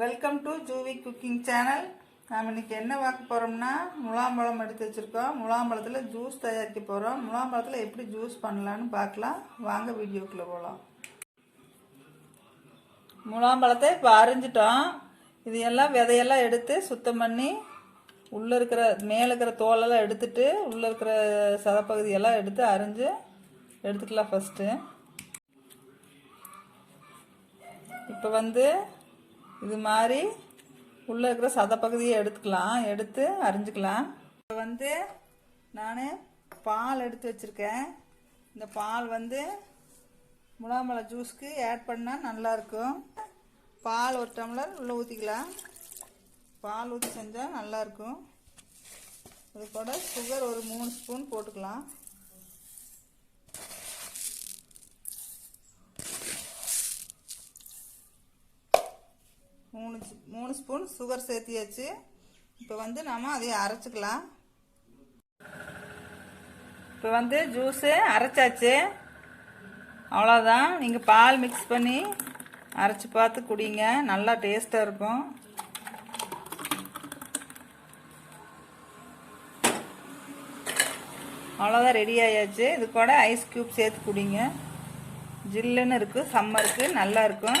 Welcome to Juvi cooking channel நாம் இன்றைக்கி என்ன பார்க்க போகிறோம்னா முலாம்பழம் எடுத்து வச்சுருக்கோம். முலாம்பழத்தில் ஜூஸ் தயாரிக்க போகிறோம் முலாம்பழத்தில் எப்படி ஜூஸ் பண்ணலான்னு பார்க்கலாம். வாங்க வீடியோக்குள்ளே போகலாம் முலாம்பழத்தை இப்போ அரிஞ்சிட்டோம். இது எல்லாம் விதையெல்லாம் எடுத்து சுத்தம் பண்ணி உள்ளே இருக்கிற மேலே இருக்கிற தோலெல்லாம் எடுத்துட்டு உள்ளே இருக்கிற சதப்பகுதியெல்லாம் எடுத்து அரிஞ்சு எடுத்துக்கலாம் ஃபஸ்ட்டு இப்போ வந்து இது மாதிரி உள்ளே இருக்கிற சதப்பகுதியை எடுத்துக்கலாம். எடுத்து அரிஞ்சுக்கலாம். இப்போ வந்து நான் பால் எடுத்து வச்சுருக்கேன். இந்த பால் வந்து முலாம்பழ ஜூஸ்க்கு ஆட் பண்ணால் நல்லாயிருக்கும் பால் ஒரு டம்ளர் உள்ளே ஊற்றிக்கலாம் பால் ஊற்றி செஞ்சால் நல்லாயிருக்கும் அது கூட சுகர் ஒரு மூணு ஸ்பூன் போட்டுக்கலாம். மூணு மூணு ஸ்பூன் சுகர் சேர்த்தியாச்சு. இப்போ வந்து நாம் அதை அரைச்சிக்கலாம். இப்போ வந்து ஜூஸு அரைச்சாச்சு. அவ்வளோதான் நீங்கள் பால் மிக்ஸ் பண்ணி அரைச்சி பார்த்து குடிங்க. நல்லா டேஸ்ட்டாக இருக்கும். அவ்வளோதான் ரெடி ஆயாச்சு. இது கூட ஐஸ் க்யூப் சேர்த்து குடிங்க. ஜில்லுன்னு இருக்குது சம்மருக்கு நல்லா இருக்கும்.